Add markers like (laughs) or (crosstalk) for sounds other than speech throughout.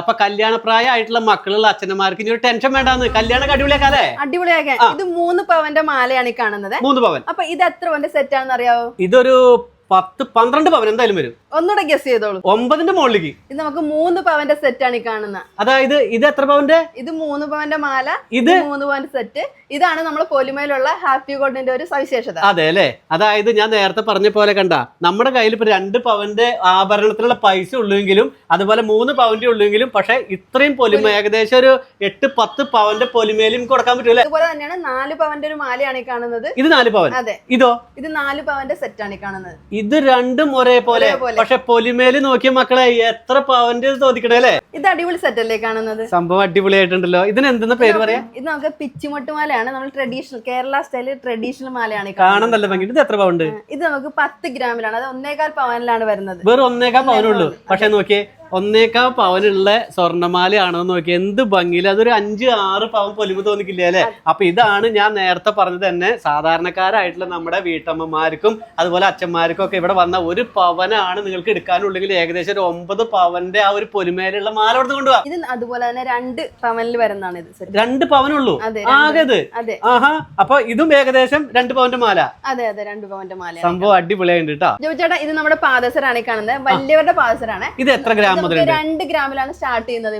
അപ്പൊ കല്യാണപ്രായമായിട്ടുള്ള മക്കളുള്ള അച്ഛനമാർക്ക് ഇനി ഒരു ടെൻഷൻ വേണ്ടാന്ന്. കല്യാണ അടിപൊളിയാക്കാല്ലേ അടിപൊളിയാക്കാൻ ഇത് മൂന്ന് പവന്റെ മാലയാണ് ഈ കാണുന്നത്. മൂന്ന് പവൻ. അപ്പൊ ഇത് എത്ര പവന്റെ സെറ്റ് ആണെന്ന് അറിയാവോ ഇതൊരു പത്ത് പന്ത്രണ്ട് പവൻ എന്തായാലും വരും. ഒന്നുകൂടെ ഗസ് ചെയ്തോളൂ. ഒമ്പതിന്റെ മുകളിലേക്ക്. ഇത് നമുക്ക് മൂന്ന് പവന്റെ സെറ്റ് ആണ് ഈ കാണുന്നത് അതായത് ഇത് എത്ര പവന്റെ? ഇത് മൂന്ന് പവന്റെ മാല ഇത് മൂന്ന് പവന്റെ സെറ്റ് ഇതാണ് നമ്മൾ പൊലിമയിലുള്ള ഹാപ്പി ഗോൾഡിന്റെ ഒരു സവിശേഷത. അതെ അല്ലേ? അതായത് ഞാൻ നേരത്തെ പറഞ്ഞ പോലെ കണ്ട നമ്മുടെ കയ്യിൽ ഇപ്പൊ രണ്ട് പവന്റെ ആഭരണത്തിലുള്ള പൈസ ഉള്ളുവെങ്കിലും അതുപോലെ മൂന്ന് പവന്റെ ഉള്ളുവെങ്കിലും പക്ഷെ ഇത്രയും പൊലിമ ഏകദേശം ഒരു എട്ട് പത്ത് പവന്റെ പൊലിമയിലും കൊടുക്കാൻ പറ്റൂല? അതുപോലെ തന്നെയാണ് നാല് പവന്റെ ഒരു മാലയാണ് ഈ കാണുന്നത്. ഇത് നാല് പവൻ. അതെ. ഇതോ? ഇത് നാല് പവന്റെ സെറ്റ് ആണ് ഈ കാണുന്നത്. ഇത് രണ്ടും ഒരേപോലെ. പക്ഷെ പൊലിമേൽ നോക്കിയ മക്കളെ എത്ര പവന്റെ തോന്നിക്കണേ അല്ലേ ഇത് അടിപൊളി സെറ്റ് അല്ലേ കാണുന്നത്? സംഭവം അടിപൊളിയായിട്ടുണ്ടല്ലോ. ഇതിന് എന്താ പേര് പറയാ? ഇത് നമുക്ക് പിച്ചുമൊട്ട് മാലയാണ്. നമ്മൾ ട്രഡീഷണൽ കേരള സ്റ്റൈൽ ട്രഡീഷണൽ മാലയാണ് കാണുന്നല്ല കാണാൻ നല്ല ഭംഗി ഇത് എത്ര പവണ്ട്? ഇത് നമുക്ക് പത്ത് ഗ്രാമിലാണ്. അത് ഒന്നേകാൽ പവനിലാണ് വരുന്നത്. വെറും ഒന്നേകാൽ പവനുള്ളൂ പക്ഷെ നോക്കിയേ ഒന്നേക്കാ പവനുള്ള സ്വർണമാലയാണോ നോക്കി എന്ത് ഭംഗിയില്ല അതൊരു അഞ്ച് ആറ് പവൻ പൊലിമ തോന്നിക്കില്ലേ അല്ലെ? അപ്പൊ ഇതാണ് ഞാൻ നേരത്തെ പറഞ്ഞത് തന്നെ സാധാരണക്കാരായിട്ടുള്ള നമ്മുടെ വീട്ടമ്മമാർക്കും അതുപോലെ അച്ഛന്മാർക്കും ഒക്കെ ഇവിടെ വന്ന ഒരു പവനാണ് നിങ്ങൾക്ക് എടുക്കാനുള്ളെങ്കിൽ ഏകദേശം ഒരു ഒമ്പത് പവന്റെ ആ ഒരു പൊലിമേലുള്ള മാല എടുത്ത് കൊണ്ടുപോവാ ഇത് അതുപോലെ തന്നെ രണ്ട് പവനിൽ വരുന്നതാണ് ഇത് രണ്ട് പവനുള്ളൂ? ആകത്? ആഹാ. അപ്പൊ ഇതും ഏകദേശം രണ്ട് പവന്റെ മാല. അതെ അതെ രണ്ട് പവന്റെ മാല സംഭവം അടിപൊളിയായിട്ട് കേട്ടോ ജോചേട്ടാ ഇത് നമ്മുടെ പാദസരാണ് കാണുന്നത്. വലിയവരുടെ പാദസരാണ്. ഇത് എത്ര ഗ്രാം നമുക്ക് രണ്ട് ഗ്രാമിലാണ് സ്റ്റാർട്ട് ചെയ്യുന്നത്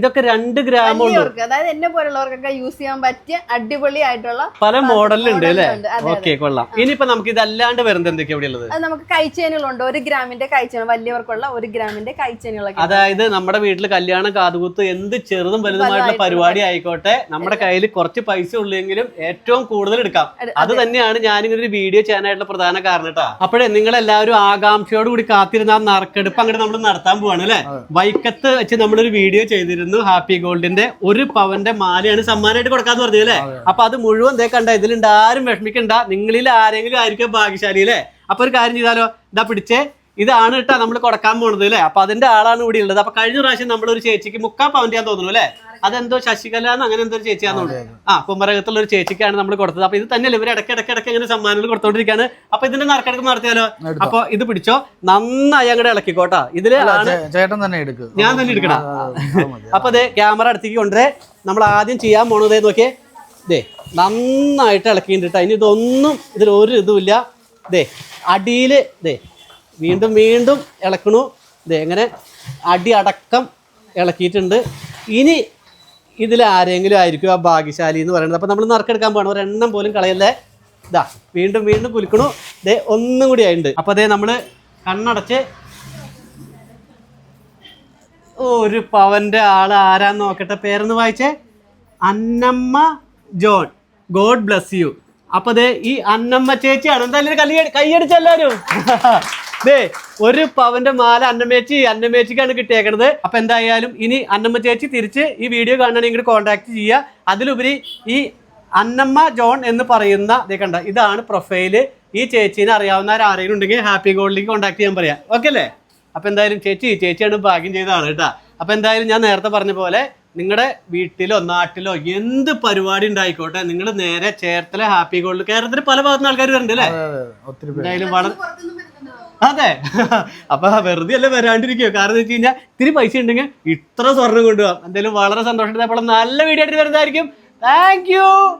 ഇതൊക്കെ രണ്ട് ഗ്രാം അതായത് എന്നെ പോലുള്ളവർക്കൊക്കെ യൂസ് ചെയ്യാൻ പറ്റിയ അടിപൊളി ആയിട്ടുള്ള പല മോഡലുണ്ട് അല്ലേ? ഓക്കെ കൊള്ളാം. ഇനിയിപ്പോ നമുക്ക് ഇതല്ലാണ്ട് വരുന്നത് എന്തൊക്കെയാ ഇവിടെ ഉള്ളത്? അത് നമുക്ക് കൈച്ചേനുകളുണ്ട്. ഒരു ഗ്രാമിന്റെ കൈച്ചേന വലിയവർക്കുള്ള ഒരു ഗ്രാമിന്റെ കൈച്ചേനുകളൊക്കെ. അതായത് നമ്മുടെ വീട്ടിൽ കല്യാണം കാതുകുത്ത് എന്ത് ചെറുതും വലുതുമായിട്ടുള്ള പരിപാടി ആയിക്കോട്ടെ നമ്മുടെ കയ്യിൽ കുറച്ച് പൈസ ഉള്ളെങ്കിലും ഏറ്റവും കൂടുതൽ എടുക്കാം. അതെ, തന്നെയാണ് ഞാനിങ്ങനെ ഒരു വീഡിയോ ചെയ്യാനായിട്ടുള്ള പ്രധാന കാരണം കേട്ടോ. അപ്പോഴേ നിങ്ങൾ എല്ലാവരും ആകാംക്ഷയോട് കൂടി കാത്തിരുന്ന ആ നറുക്കെടുപ്പ് അങ്ങോട്ട് നമ്മൾ നടത്താൻ പോവാണ് അല്ലെ? വൈക്കത്ത് വെച്ച് നമ്മളൊരു വീഡിയോ ചെയ്തിരുന്നു ഹാപ്പി ഗോൾഡിന്റെ ഒരു പവന്റെ മാലയാണ് സമ്മാനമായിട്ട് കൊടുക്കാന്ന് പറഞ്ഞു അല്ലേ? അപ്പൊ അത് മുഴുവൻ ദേ കണ്ട ഇതിലുണ്ട് ആരും വിഷമിക്കണ്ട. നിങ്ങളിൽ ആരെങ്കിലും ആയിരിക്കും ഭാഗ്യശാലി അല്ലേ? അപ്പൊ ഒരു കാര്യം ചെയ്താലോ? ഇതാ പിടിച്ചേ. ഇതാണ് കേട്ടോ നമ്മൾ കൊടുക്കാൻ പോണത് അല്ലേ അപ്പൊ അതിന്റെ ആളാണ് ഇവിടെ ഉള്ളത്. അപ്പൊ കഴിഞ്ഞ പ്രാവശ്യം നമ്മൾ ഒരു ചേച്ചിക്ക് മുക്കാ പവന്റെ ഞാൻ തോന്നുന്നു അല്ലേ അതെന്തോ ശശികല എന്ന് അങ്ങനെ എന്തോ ഒരു ചേച്ചിയാന്ന് തോന്നുന്നു. ആ കുമരകത്തുള്ള ഒരു ചേച്ചിക്കാണ് നമ്മൾ കൊടുത്തത്. അപ്പൊ ഇത് തന്നെയല്ലേ? ഇവർ ഇടയ്ക്ക് ഇടയ്ക്ക് ഇടയ്ക്ക് ഇങ്ങനെ സമ്മാനങ്ങൾ കൊടുത്തോണ്ടിരിക്കാണ്. അപ്പൊ ഇതിന്റെ നറുക്കെടുക്ക് നടത്തിയാലോ? അപ്പൊ ഇത് പിടിച്ചോ? നന്നായി അങ്ങോട്ട് ഇളക്കിക്കോട്ടാ. ഇതിൽ ചേട്ടൻ തന്നെ എടുക്കും. ഞാൻ തന്നെ എടുക്കണം. അപ്പൊ അതെ ക്യാമറ അടുത്തേക്ക് കൊണ്ടുവരെ. നമ്മൾ ആദ്യം ചെയ്യാൻ പോണതേ നോക്കിയേ. ദേ നന്നായിട്ട് ഇളക്കിയിട്ടുണ്ട് ട്ടോ. ഇനി ഇതൊന്നും ഇതിൽ ഒരു ഇതുമില്ല ദേ അടിയിൽ ദേ വീണ്ടും വീണ്ടും ഇളക്കണു. ഇത് എങ്ങനെ അടി അടക്കം ഇളക്കിയിട്ടുണ്ട്. ഇനി ഇതിൽ ആരെങ്കിലും ആയിരിക്കും ആ ഭാഗ്യശാലി എന്ന് പറയുന്നത്. അപ്പോൾ നമ്മൾ നറുക്കെടുക്കാൻ പോകണം ഒരെണ്ണം പോലും കളയല്ലേ? ഇതാ വീണ്ടും വീണ്ടും കുലുക്കണു. ദേ ഒന്നും കൂടി ആയിണ്ട് അപ്പോൾ അതേ നമ്മൾ കണ്ണടച്ച് ഒരു പവന്റെ ആൾ ആരാന്ന് നോക്കട്ടെ. പേരെന്ന് വായിച്ചേ. Annamma John. God bless you. അപ്പോൾ ദേ ഈ അന്നമ്മ ചേച്ചിയാണ്. എന്തായാലും കൈ കൈയടിച്ചെല്ലാരും ദേ ഒരു പവന്റെ മാല അന്നമേച്ചി അന്നമേച്ചിക്കാണ് കിട്ടിയേക്കുന്നത് അപ്പൊ എന്തായാലും ഇനി അന്നമ്മ ചേച്ചി തിരിച്ച് ഈ വീഡിയോ കാണണമെങ്കിൽ കോൺടാക്ട് ചെയ്യുക അതിലുപരി ഈ അന്നമ്മ ജോൺ എന്ന് പറയുന്ന ദേ കണ്ട ഇതാണ് പ്രൊഫൈൽ ഈ ചേച്ചീനെ അറിയാവുന്ന ആരെങ്കിലും ഉണ്ടെങ്കിൽ ഹാപ്പി ഗോൾഡിലേക്ക് കോൺടാക്ട് ചെയ്യാൻ പറയാം. ഓക്കെ അല്ലേ? അപ്പൊ എന്തായാലും ചേച്ചി ചേച്ചിയാണ് ഭാഗ്യം ചെയ്തതാണ് കേട്ടാ. അപ്പൊ എന്തായാലും ഞാൻ നേരത്തെ പറഞ്ഞ പോലെ നിങ്ങളുടെ വീട്ടിലോ നാട്ടിലോ എന്ത് പരിപാടി ഉണ്ടായിക്കോട്ടെ നിങ്ങൾ നേരെ ചേർത്തല ഹാപ്പി ഗോൾഡ്. കേരളത്തിൽ പല ഭാഗത്തുനിന്ന് ആൾക്കാർ വരുന്നുണ്ട് അല്ലേ? എന്തായാലും വളരെ അതെ. (laughs) അപ്പൊ വെറുതെ അല്ല വരാണ്ടിരിക്കോ കാരണം വെച്ച് കഴിഞ്ഞാൽ ഇത്തിരി പൈസ ഉണ്ടെങ്കിൽ ഇത്ര സ്വർണം കൊണ്ടുപോകാം എന്തായാലും വളരെ സന്തോഷം. നല്ല വീഡിയോ ആയിട്ട് വരുന്നതായിരിക്കും. Thank you